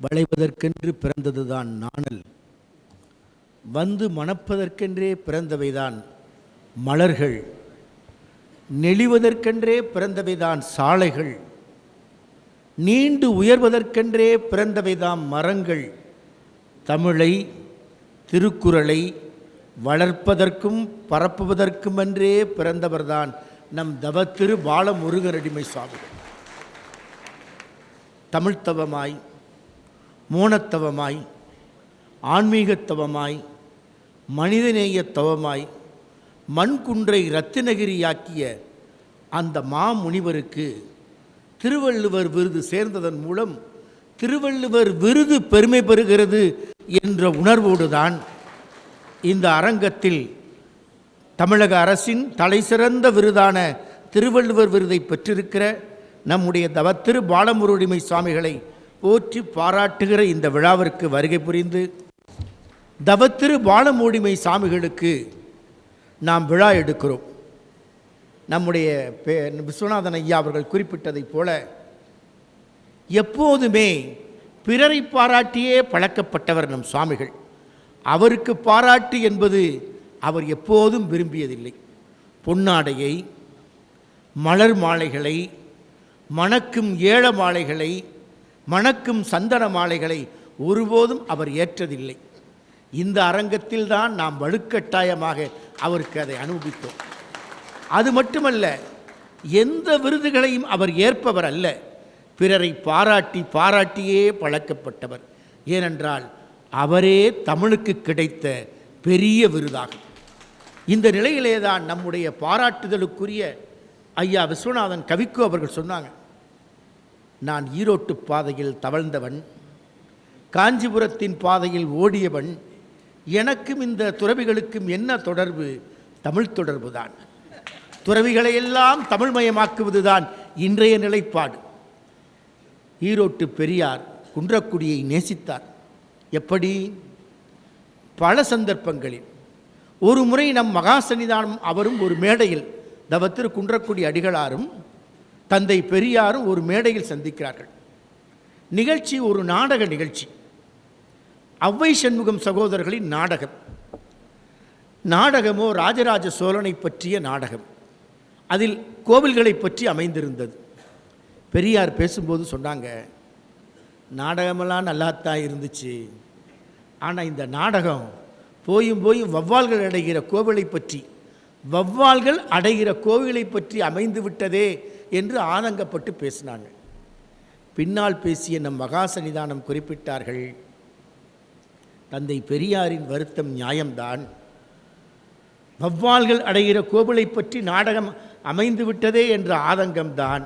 வளைவதற்கென்று பிறந்ததுதான் நாணல். வந்து மணப்பதற்கென்றே பிறந்தவைதான் மலர்கள். நெளிவதற்கென்றே பிறந்தவைதான் சாலைகள். நீண்டு உயர்வதற்கென்றே பிறந்தவைதான் மரங்கள். தமிழை திருக்குறளை வளர்ப்பதற்கும் பரப்புவதற்குமென்றே பிறந்தவர்தான் நம் தவத்திரு பாலமுருகனடிமை சுவாமிகள். தமிழ்த்தவமாய் மோனத்தவமாய் ஆன்மீகத்தவமாய் மனிதநேயத்தவமாய் மண்குன்றை ரத்தினகிரியாக்கிய அந்த மாமுனிவருக்கு திருவள்ளுவர் விருது சேர்ந்ததன் மூலம் திருவள்ளுவர் விருது பெருமை பெறுகிறது என்ற உணர்வோடுதான் இந்த அரங்கத்தில் தமிழக அரசின் தலைசிறந்த விருதான திருவள்ளுவர் விருதை பெற்றிருக்கிற நம்முடைய தவத்திரு பாலமுருடிமை சுவாமிகளை போற்றி பாராட்டுகிற இந்த விழாவிற்கு வருகை புரிந்து தவத்திரு பாலமூடிமை சாமிகளுக்கு நாம் விழா எடுக்கிறோம். நம்முடைய பே விஸ்வநாதன் ஐயா அவர்கள் குறிப்பிட்டதைப் போல எப்போதுமே பிறரை பாராட்டியே பழக்கப்பட்டவர் நம் சுவாமிகள். அவருக்கு பாராட்டு என்பது அவர் எப்போதும் விரும்பியதில்லை. பொன்னாடையை மலர் மாலைகளை மணக்கும் ஏல மாலைகளை மணக்கும் சந்தன மாலைகளை ஒருபோதும் அவர் ஏற்றதில்லை. இந்த அரங்கத்தில் தான் நாம் வலுக்கட்டாயமாக அவருக்கு அதை அனுபவித்தோம். அது மட்டுமல்ல எந்த விருதுகளையும் அவர் ஏற்பவர் அல்ல. பிறரை பாராட்டி பாராட்டியே பழக்கப்பட்டவர். ஏனென்றால் அவரே தமிழுக்கு கிடைத்த பெரிய விருதாகும். இந்த நிலையிலே தான் நம்முடைய பாராட்டுதலுக்குரிய ஐயா விஸ்வநாதன் கவிக்கு அவர்கள் சொன்னாங்க நான் ஈரோட்டு பாதையில் தவழ்ந்தவன் காஞ்சிபுரத்தின் பாதையில் ஓடியவன் எனக்கும் இந்த துறவிகளுக்கும் என்ன தொடர்பு? தமிழ் தொடர்பு தான் துறவிகளையெல்லாம் தமிழ்மயமாக்குவதுதான் இன்றைய நிலைப்பாடு. ஈரோட்டு பெரியார் குன்றக்குடியை நேசித்தார். எப்படி? பல சந்தர்ப்பங்களில். ஒரு முறை நம் மகா சன்னிதானம் அவரும் ஒரு மேடையில் தவத்திரு குன்றக்குடி அடிகளாரும் தந்தை பெரியாரும் ஒரு மேடையில் சந்திக்கிறார்கள். நிகழ்ச்சி ஒரு நாடக நிகழ்ச்சி. அவ்வை சண்முகம் சகோதரர்களின் நாடகம். நாடகமோ ராஜராஜ சோழனை பற்றிய நாடகம். அதில் கோவில்களை பற்றி அமைந்திருந்தது. பெரியார் பேசும்போது சொன்னாங்க நாடகமெல்லாம் நல்லாத்தான் இருந்துச்சு. ஆனால் இந்த நாடகம் போயும் போயும் வவ்வால்கள் அடைகிற கோவிலை பற்றி வவ்வால்கள் அடைகிற கோவிலை பற்றி அமைந்து விட்டதே என்று ஆதங்கப்பட்டு பேசினாங்க பின்னால் பேசிய நம் மகாசன்னிதானம் குறிப்பிட்டார்கள் தந்தை பெரியாரின் வருத்தம் நியாயம்தான். வவ்வால்கள் அடைகிற கோவிலை பற்றி நாடகம் அமைந்து விட்டதே என்ற ஆதங்கம்தான்.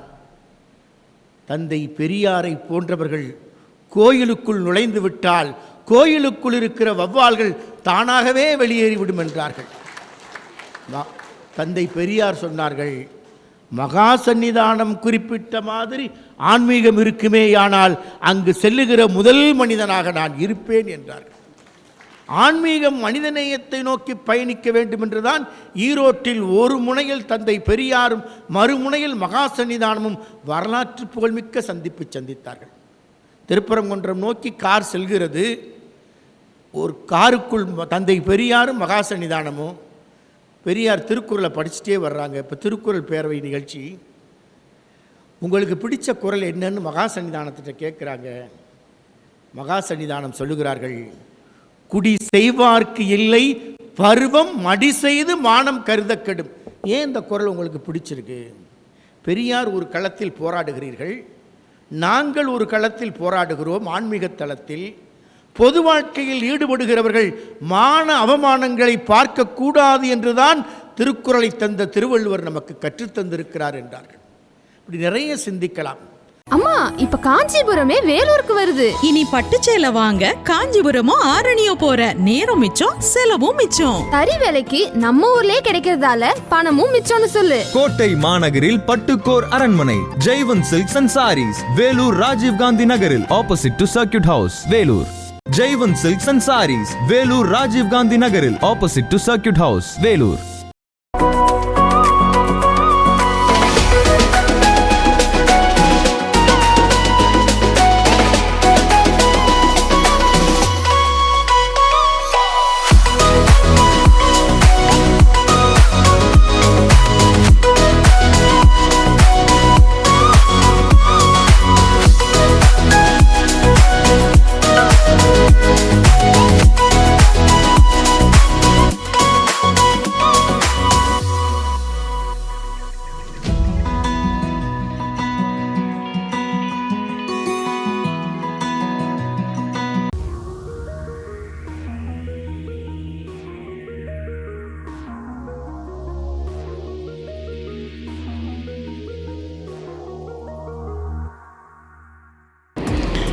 தந்தை பெரியாரை போன்றவர்கள் கோயிலுக்குள் நுழைந்து விட்டால் கோயிலுக்குள் இருக்கிற வவ்வால்கள் தானாகவே வெளியேறிவிடும் என்றார்கள். தந்தை பெரியார் சொன்னார்கள் மகா சந்நிதானம் குறிப்பிட்ட மாதிரி ஆன்மீகம் இருக்குமேயானால் அங்கு செல்லுகிற முதல் மனிதனாக நான் இருப்பேன் என்றார்கள். ஆன்மீகம் மனிதநேயத்தை நோக்கி பயணிக்க வேண்டும் என்றுதான் ஈரோட்டில் ஒரு முனையில் தந்தை பெரியாரும் மறுமுனையில் மகா சன்னிதானமும் வரலாற்று புகழ்மிக்க சந்திப்பு சந்தித்தார்கள். திருப்பரங்குன்றம் நோக்கி கார் செல்கிறது. ஒரு காருக்குள் தந்தை பெரியாரும் மகா சன்னிதானமும் பெரியார் திருக்குறளை படிச்சுட்டே வர்றாங்க. இப்போ திருக்குறள் பேரவை நிகழ்ச்சி. உங்களுக்கு பிடிச்ச குறள் என்னன்னு மகா சன்னிதானத்திட்ட கேட்குறாங்க மகா சன்னிதானம் சொல்லுகிறார்கள். குடி செய்வார்க்கு இல்லை பருவம் மடி செய்து மானம் கருத கெடும் ஏன் இந்த குரல் உங்களுக்கு பிடிச்சிருக்கு? பெரியார் ஒரு களத்தில் போராடுகிறீர்கள். நாங்கள் ஒரு களத்தில் போராடுகிறோம் ஆன்மீக தளத்தில். பொது வாழ்க்கையில் ஈடுபடுகிறவர்கள் மான அவமானங்களை பார்க்கக்கூடாது என்றுதான் திருக்குறளை தந்த திருவள்ளுவர் நமக்கு கற்றுத்தந்திருக்கிறார் என்றார்கள். இப்படி நிறைய சிந்திக்கலாம். அம்மா இப்ப காஞ்சிபுரமே வேலூருக்கு வருது. இனி பட்டுச்சேலை வாங்க காஞ்சிபுரமோ ஆரணியோ போற நேரம் மிச்சம் செலவும் மிச்சம். தறி விலைக்கு நம்ம ஊர்லயே கிடைக்கிறதால பணமும் மிச்சம்னு சொல்லு. கோட்டை மாநகரில் பட்டுக்கோர் அரண்மனை Jaivan silks and sarees Vellore Rajiv Gandhi நகரில் opposite to circuit house Vellore. Jaivan silks and sarees Vellore Rajiv Gandhi நகரில் opposite to circuit house Vellore